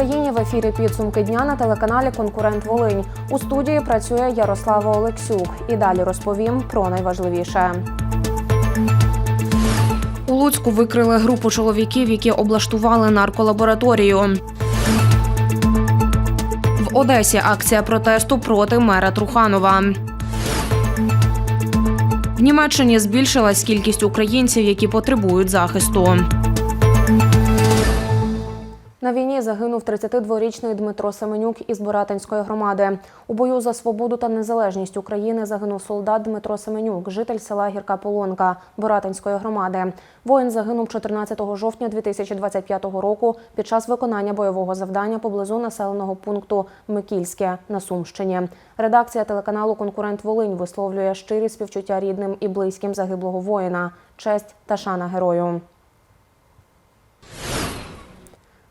Україні в ефірі підсумки дня на телеканалі Конкурент Волинь. У студії працює Ярослава Олексюк. І далі розповім про найважливіше. У Луцьку викрили групу чоловіків, які облаштували нарколабораторію. В Одесі акція протесту проти мера Труханова. В Німеччині збільшилась кількість українців, які потребують захисту. На війні загинув 32-річний Дмитро Семенюк із Боратинської громади. У бою за свободу та незалежність України загинув солдат Дмитро Семенюк, житель села Гірка Полонка Боратинської громади. Воїн загинув 14 жовтня 2025 року під час виконання бойового завдання поблизу населеного пункту Микільське на Сумщині. Редакція телеканалу Конкурент Волинь висловлює щирі співчуття рідним і близьким загиблого воїна. Честь та шана герою.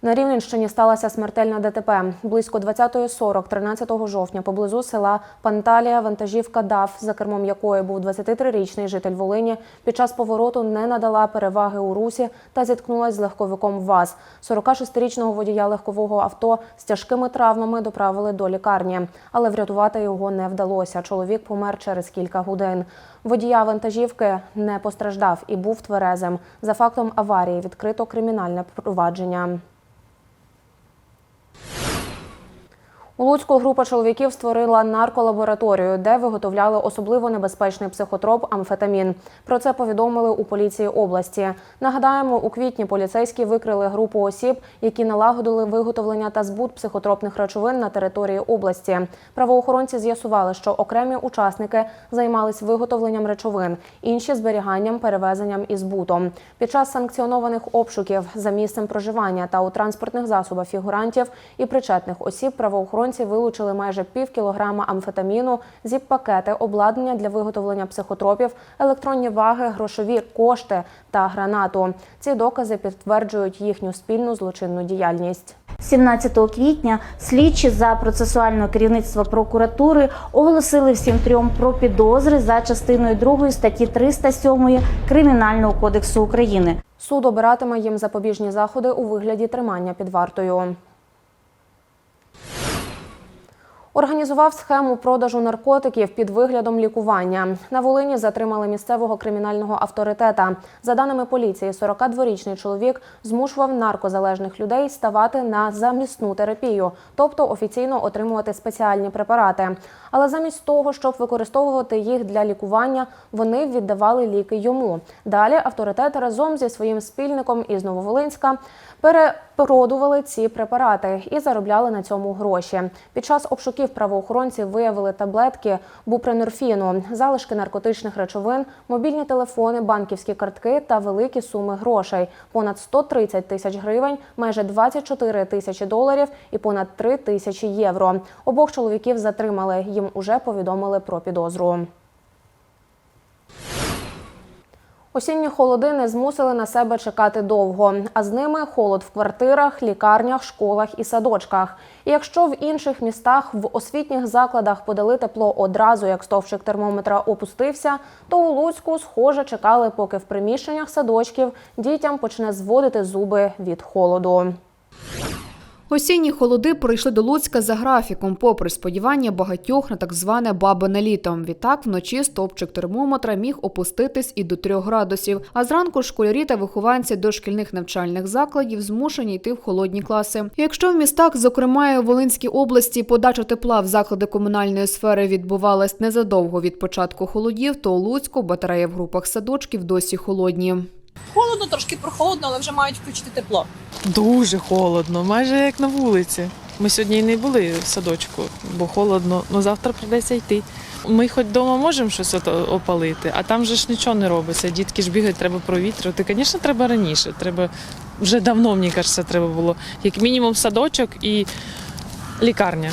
На Рівненщині сталася смертельна ДТП. Близько 20.40 13 жовтня поблизу села Панталія вантажівка ДАФ, за кермом якої був 23-річний житель Волині, під час повороту не надала переваги у русі та зіткнулась з легковиком ВАЗ. 46-річного водія легкового авто з тяжкими травмами доправили до лікарні, але врятувати його не вдалося. Чоловік помер через кілька годин. Водія вантажівки не постраждав і був тверезим. За фактом аварії відкрито кримінальне провадження. У Луцьку група чоловіків створила нарколабораторію, де виготовляли особливо небезпечний психотроп амфетамін. Про це повідомили у поліції області. Нагадаємо, у квітні поліцейські викрили групу осіб, які налагодили виготовлення та збут психотропних речовин на території області. Правоохоронці з'ясували, що окремі учасники займались виготовленням речовин, інші зберіганням, перевезенням і збутом. Під час санкціонованих обшуків за місцем проживання та у транспортних засобах фігурантів і причетних осіб правоохоронці вилучили майже пів кілограма амфетаміну, зіп-пакети, обладнання для виготовлення психотропів, електронні ваги, грошові кошти та гранату. Ці докази підтверджують їхню спільну злочинну діяльність. 17 квітня слідчі за процесуального керівництва прокуратури оголосили всім трьом про підозри за частиною 2 статті 307 Кримінального кодексу України. Суд обиратиме їм запобіжні заходи у вигляді тримання під вартою. Організував схему продажу наркотиків під виглядом лікування. На Волині затримали місцевого кримінального авторитета. За даними поліції, 42-річний чоловік змушував наркозалежних людей ставати на замісну терапію, тобто офіційно отримувати спеціальні препарати. Але замість того, щоб використовувати їх для лікування, вони віддавали ліки йому. Далі авторитет разом зі своїм спільником із Нововолинська перепродували ці препарати і заробляли на цьому гроші. Під час обшуків правоохоронці виявили таблетки бупренорфіну, залишки наркотичних речовин, мобільні телефони, банківські картки та великі суми грошей понад 130 тисяч гривень, майже 24 тисячі доларів і понад 3 тисячі євро. Обох чоловіків затримали. Їм уже повідомили про підозру. Осінні холоди не змусили на себе чекати довго, а з ними холод в квартирах, лікарнях, школах і садочках. І якщо в інших містах в освітніх закладах подали тепло одразу, як стовпчик термометра опустився, то у Луцьку, схоже, чекали, поки в приміщеннях садочків дітям почне зводити зуби від холоду. Осінні холоди прийшли до Луцька за графіком, попри сподівання багатьох на так зване бабине літо. Відтак вночі стовпчик термометра міг опуститись і до 3 градусів. А зранку школярі та вихованці дошкільних навчальних закладів змушені йти в холодні класи. Якщо в містах, зокрема у Волинській області, подача тепла в заклади комунальної сфери відбувалась незадовго від початку холодів, то у Луцьку батареї в групах садочків досі холодні. Холодно, трошки прохолодно, але вже мають включити тепло. Дуже холодно, майже як на вулиці. Ми сьогодні і не були в садочку, бо холодно, але завтра прийдеться йти. Ми хоч вдома можемо щось опалити, а там же ж нічого не робиться. Дітки ж бігають, треба провітрювати. Звісно, треба раніше. Треба вже давно, мені кажеться, треба було. Як мінімум садочок і лікарня.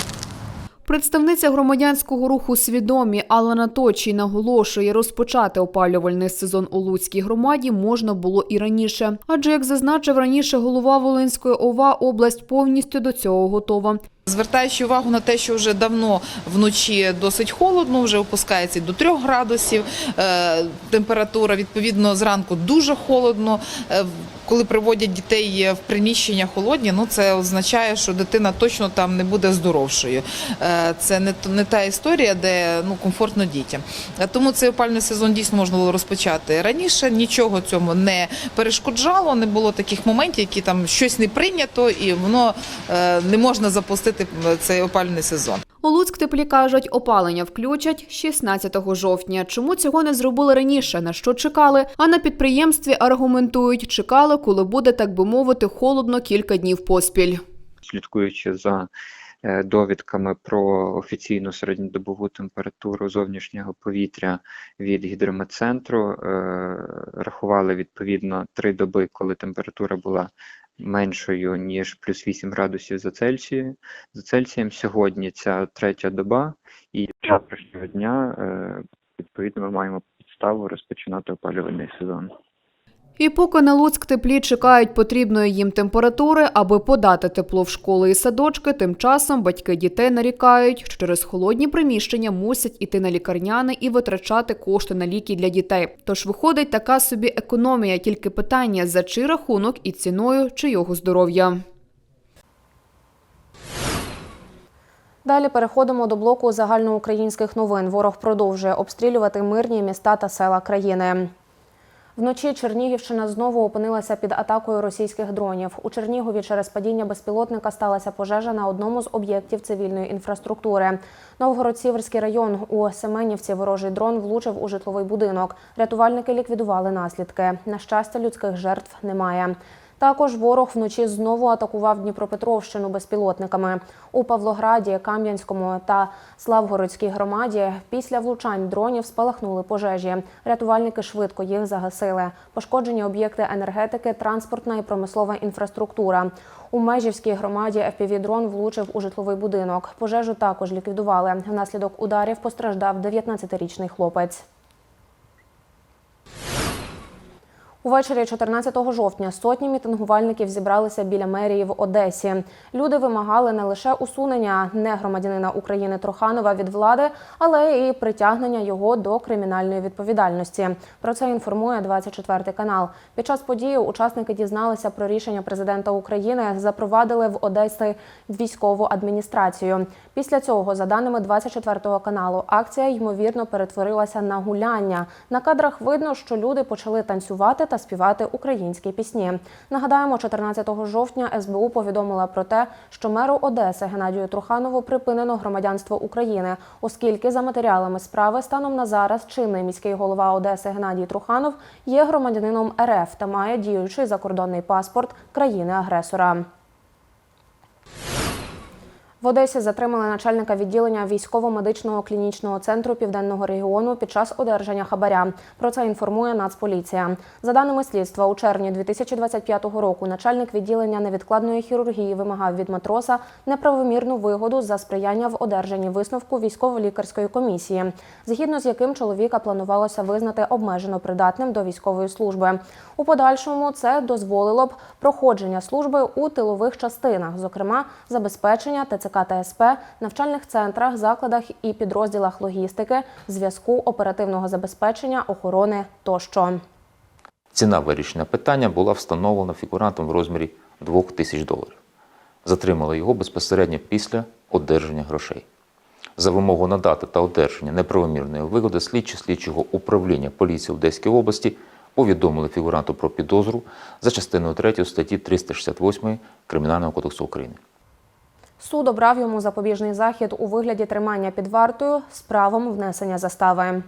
Представниця громадянського руху свідомі Алана Точій наголошує, розпочати опалювальний сезон у Луцькій громаді можна було і раніше. Адже, як зазначив раніше голова Волинської ОВА, область повністю до цього готова. Звертаючи увагу на те, що вже давно вночі досить холодно, вже опускається до 3 градусів. е, Температура відповідно зранку дуже холодно. Е, Коли приводять дітей в приміщення холодні, ну це означає, що дитина точно там не буде здоровшою. Е, Це не не та історія, де ну комфортно дітям. Е, Тому цей опальний сезон дійсно можна було розпочати раніше. Нічого цьому не перешкоджало, не було таких моментів, які там щось не прийнято, і воно е, не можна запустити цей опальний сезон. У Луцьк теплі кажуть, опалення включать 16 жовтня. Чому цього не зробили раніше? На що чекали? А на підприємстві аргументують, чекали, коли буде так би мовити холодно кілька днів поспіль. слідкуючи за е, довідками про офіційну середньодобову температуру зовнішнього повітря від гідрометцентру, е, рахували відповідно три доби, коли температура була меншою ніж плюс 8 градусів за Цельсією. За Цельсієм сьогодні ця третя доба, і завтрашнього дня е, відповідно ми маємо підставу розпочинати опалювальний сезон. І поки на Луцьк теплі чекають потрібної їм температури, аби подати тепло в школи і садочки, тим часом батьки дітей нарікають, що через холодні приміщення мусять іти на лікарняни і витрачати кошти на ліки для дітей. Тож виходить така собі економія, тільки питання за чий рахунок і ціною чийого здоров'я. Далі переходимо до блоку загальноукраїнських новин. Ворог продовжує обстрілювати мирні міста та села країни. Вночі Чернігівщина знову опинилася під атакою російських дронів. У Чернігові через падіння безпілотника сталася пожежа на одному з об'єктів цивільної інфраструктури. Новгород-Сіверський район у Семенівці ворожий дрон влучив у житловий будинок. Рятувальники ліквідували наслідки. На щастя, людських жертв немає. Також ворог вночі знову атакував Дніпропетровщину безпілотниками. У Павлограді, Кам'янському та Славгородській громаді після влучань дронів спалахнули пожежі. Рятувальники швидко їх загасили. Пошкоджені об'єкти енергетики, транспортна і промислова інфраструктура. У Межівській громаді FPV-дрон влучив у житловий будинок. Пожежу також ліквідували. Внаслідок ударів постраждав 19-річний хлопець. Увечері 14 жовтня сотні мітингувальників зібралися біля мерії в Одесі. Люди вимагали не лише усунення негромадянина України Троханова від влади, але і притягнення його до кримінальної відповідальності. Про це інформує 24 канал. Під час події учасники дізналися про рішення президента України, запровадили в Одесі військову адміністрацію. Після цього, за даними 24 каналу, акція ймовірно перетворилася на гуляння. На кадрах видно, що люди почали танцювати та співати українські пісні. Нагадаємо, 14 жовтня СБУ повідомила про те, що меру Одеси Геннадію Труханову припинено громадянство України, оскільки за матеріалами справи станом на зараз чинний міський голова Одеси Геннадій Труханов є громадянином РФ та має діючий закордонний паспорт країни-агресора. В Одесі затримали начальника відділення військово-медичного клінічного центру південного регіону під час одержання хабаря. Про це інформує Нацполіція. За даними слідства, у червні 2025 року начальник відділення невідкладної хірургії вимагав від матроса неправомірну вигоду за сприяння в одержанні висновку військово-лікарської комісії, згідно з яким чоловіка планувалося визнати обмежено придатним до військової служби. У подальшому це дозволило б проходження служби у тилових частинах, зокрема забезпечення ТЦК та СП, навчальних центрах, закладах і підрозділах логістики, зв'язку, оперативного забезпечення, охорони тощо. Ціна вирішення питання була встановлена фігурантом в розмірі 2 тисяч доларів. Затримали його безпосередньо після одержання грошей. За вимогу надати та одержання неправомірної вигоди слідчі слідчого управління поліції Одеської області повідомили фігуранту про підозру за частиною 3 статті 368 Кримінального кодексу України. Суд обрав йому запобіжний захід у вигляді тримання під вартою з правом внесення застави.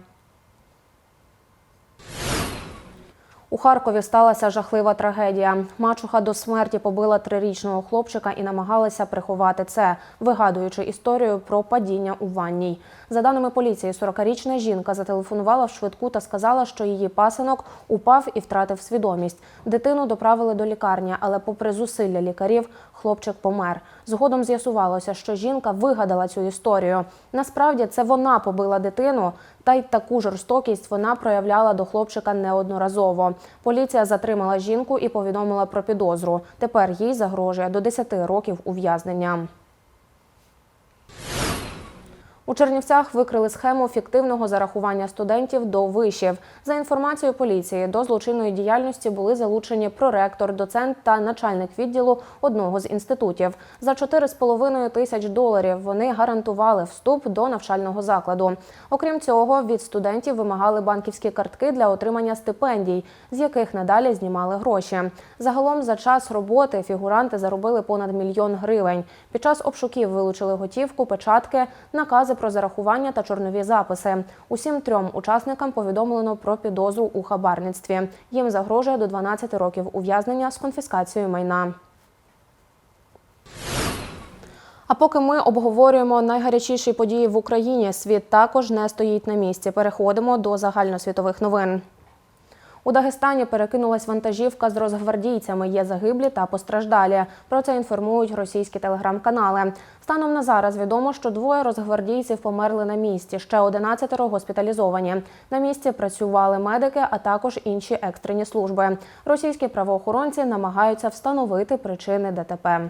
У Харкові сталася жахлива трагедія. Мачуха до смерті побила трирічного хлопчика і намагалася приховати це, вигадуючи історію про падіння у ванній. За даними поліції, 40-річна жінка зателефонувала в швидку та сказала, що її пасинок упав і втратив свідомість. Дитину доправили до лікарні, але, попри зусилля лікарів, хлопчик помер. Згодом з'ясувалося, що жінка вигадала цю історію. Насправді це вона побила дитину, та й таку жорстокість вона проявляла до хлопчика неодноразово. Поліція затримала жінку і повідомила про підозру. Тепер їй загрожує до 10 років ув'язнення. У Чернівцях викрили схему фіктивного зарахування студентів до вишів. За інформацією поліції, до злочинної діяльності були залучені проректор, доцент та начальник відділу одного з інститутів. За 4,5 тисяч доларів вони гарантували вступ до навчального закладу. Окрім цього, від студентів вимагали банківські картки для отримання стипендій, з яких надалі знімали гроші. Загалом за час роботи фігуранти заробили понад мільйон гривень. Під час обшуків вилучили готівку, печатки, накази про зарахування та чорнові записи. Усім трьом учасникам повідомлено про підозру у хабарництві. Їм загрожує до 12 років ув'язнення з конфіскацією майна. А поки ми обговорюємо найгарячіші події в Україні, світ також не стоїть на місці. Переходимо до загальносвітових новин. У Дагестані перекинулась вантажівка з розгвардійцями. Є загиблі та постраждалі. Про це інформують російські телеграм-канали. Станом на зараз відомо, що двоє розгвардійців померли на місці. Ще 11 госпіталізовані. На місці працювали медики, а також інші екстрені служби. Російські правоохоронці намагаються встановити причини ДТП.